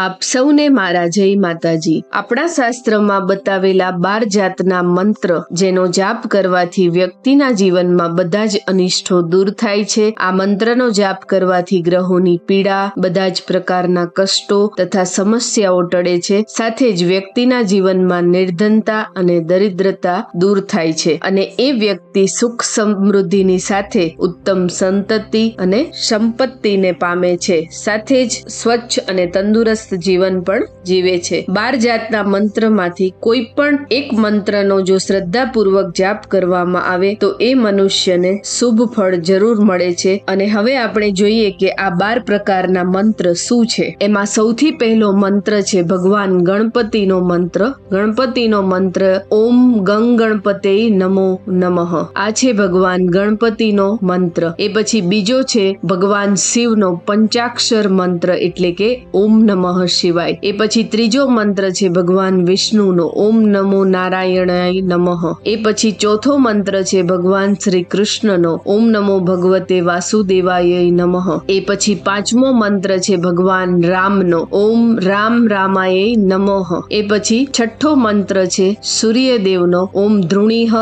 આપ સૌને મારા જય માતાજી. આપણા શાસ્ત્રમાં બતાવેલા બાર જાતના મંત્ર જેનો જાપ કરવાથી વ્યક્તિના જીવનમાં બધા જ અનિષ્ટો દૂર થાય છે. આ મંત્રનો જાપ કરવાથી ગ્રહોની પીડા, બધા જ પ્રકારના કષ્ટો તથા સમસ્યાઓ ટળે છે. સાથે જ વ્યક્તિના જીવનમાં નિર્ધનતા અને દરિદ્રતા દૂર થાય છે અને એ વ્યક્તિ સુખ સમૃદ્ધિની સાથે ઉત્તમ સંતતિ અને સંપત્તિને પામે છે. સાથે જ સ્વચ્છ અને તંદુરસ્ત જીવન પણ જીવે છે. બાર જાતના મંત્રમાંથી કોઈ પણ એક મંત્રનો જો શ્રદ્ધાપૂર્વક જાપ કરવામાં આવે, તો એ મનુષ્યને શુભ ફળ જરૂર મળે છે. અને હવે આપણે જોઈએ કે આ બાર પ્રકારના મંત્ર શું છે. એમાં સૌથી પહેલો મંત્ર છે ભગવાન ગણપતિનો મંત્ર. ગણપતિનો મંત્ર, ઓમ ગંગ ગણપતે નમો નમઃ. આ છે ભગવાન ગણપતિનો મંત્ર. એ પછી બીજો છે ભગવાન શિવનો પંચાક્ષર મંત્ર, એટલે કે ઓમ નમઃ. શિવાય એ પછી ત્રીજો મંત્ર છે ભગવાન વિષ્ણુનો. ઓમ નમો નારાયણાય નમઃ. એ પછી ચોથો મંત્ર છે ભગવાન શ્રી કૃષ્ણનો ઓમ નમો ભગવતે વાસુદેવાય નમઃ. એ પછી પાંચમો મંત્ર છે ભગવાન રામનો. ઓમ રામ રામાય નમઃ. એ પછી છઠ્ઠો મંત્ર છે સૂર્યદેવનો. ઓમ ધૃણીહ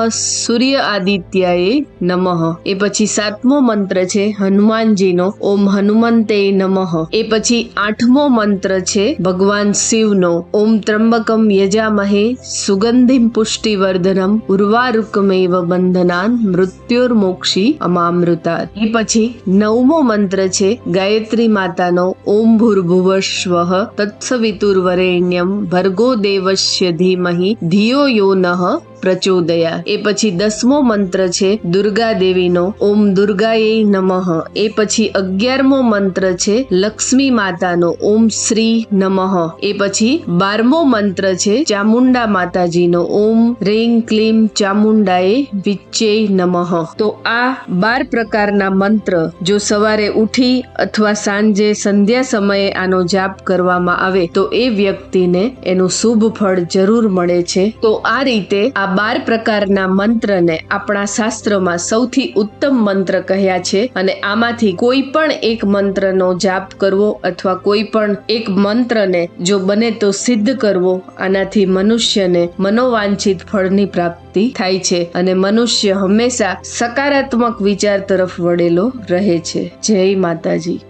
સૂર્ય આદિત્યાય નમઃ. એ પછી સાતમો મંત્ર છે હનુમાનજીનો. ઓમ હનુમંતે નમઃ. એ પછી આઠમો મંત્ર છે, ભગવાન શિવનો. ઓમ ત્રંબકમ યજામહે, સુગંધિમ પુષ્ટિવર્ધનમ, ઉર્વારુકમેવ બંધનાન, મૃત્યુર્મોક્ષી અમામૃતા એ પછી નવમો મંત્ર છે, ગાયત્રી માતાનો, ઓમ ભૂર્ભુવસ્વ તત્સવિતુર્વરેણ્યમ, ભર્ગો દેવસ્ય ધીમહી, ધિયો યો નઃ પ્રચોદયા. એ પછી દસમો મંત્ર છે, દુર્ગા દેવીનો, ઓમ દુર્ગાએ નમઃ. એ પછી અગિયારમો મંત્ર છે, લક્ષ્મી માતાનો, ઓમ શ્રી નમઃ. એ પછી બારમો મંત્ર છે, ચામુંડા માતાજીનો, ઓમ રીંગ ક્લીમ ચામુંડાએ વિચ્ચે નમઃ. તો આ બાર પ્રકારના મંત્ર જો સવારે ઉઠી અથવા સાંજે સંધ્યા સમયે આનો જાપ કરવામાં આવે, તો એ વ્યક્તિને એનું શુભ ફળ જરૂર મળે છે. તો આ રીતે આ બાર પ્રકારના મંત્રને આપણા શાસ્ત્રમાં સૌથી ઉત્તમ મંત્ર કહ્યા છે અને આમાંથી કોઈ પણ એક મંત્રનો જાપ કરવો અથવા કોઈ પણ એક મંત્રને જો બને તો સિદ્ધ કરવો, આનાથી મનુષ્યને મનોવાંછિત ફળની પ્રાપ્તિ થાય છે અને મનુષ્ય હંમેશા સકારાત્મક વિચાર તરફ વળેલો રહે છે. જય માતાજી.